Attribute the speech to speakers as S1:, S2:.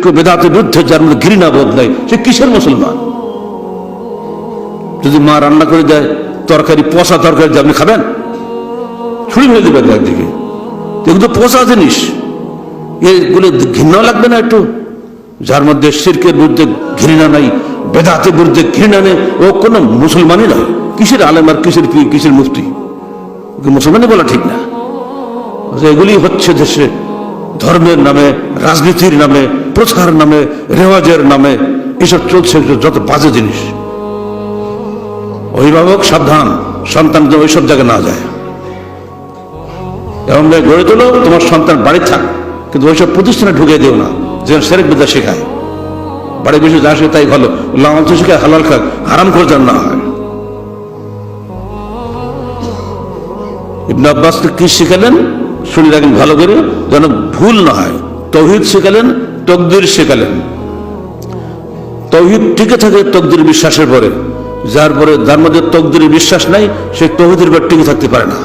S1: শির্ক বেদাতের বিরুদ্ধে যার মধ্যে ঘৃণা নাই, সে কিসের মুসলমান? যদি মা রান্না করে দেয়, তরকারি তরকারি আপনি খাবেন? ফেলে দেবেন একদিকে। এগুলো জিনিস। এগুলো ঘৃণা লাগবে না একটু? যার মধ্যে শির্কের বিরুদ্ধে ঘৃণা নাই, বেদাতের বিরুদ্ধে ঘৃণা নেই, ও কোনো মুসলমানই নয় কিসের আলেম আর কিসের পীর, কিসের মুফতি? মুসলমানই বলা ঠিক না। এগুলি হচ্ছে দেশে ধর্মের নামে, রাজনীতির নামে প্রচার নামে, রেওয়াজের নামে এসব চলছে যত বাজে জিনিস। অভিভাবক, সাবধান, সন্তান যেন ওইসব জায়গায় না যায়। এমন গড়ে তোলো, তোমার সন্তান বাড়ি থাক, কিন্তু ওইসব প্রতিষ্ঠানে ঢুকে দিও না, যেন সেরেক বিদ্যা শেখায়। বাড়ি বসে যা শেখে তাই ভালো লাল তো শেখায়, হালাল খাক, হারাম যেন না হয়। ইবনে আব্বাস কি শিখালেন? শুনে রাখেন ভালো করে, যেন ভুল না হয়, তৌহিদ শেখালেন তকদির শেখালেন তহিদ টিকে থাকে তকদির বিশ্বাসের পরে। যার পরে যার মধ্যে তকদির বিশ্বাস নাই, সে তৌহিদের পর টিকে থাকতে পারে না।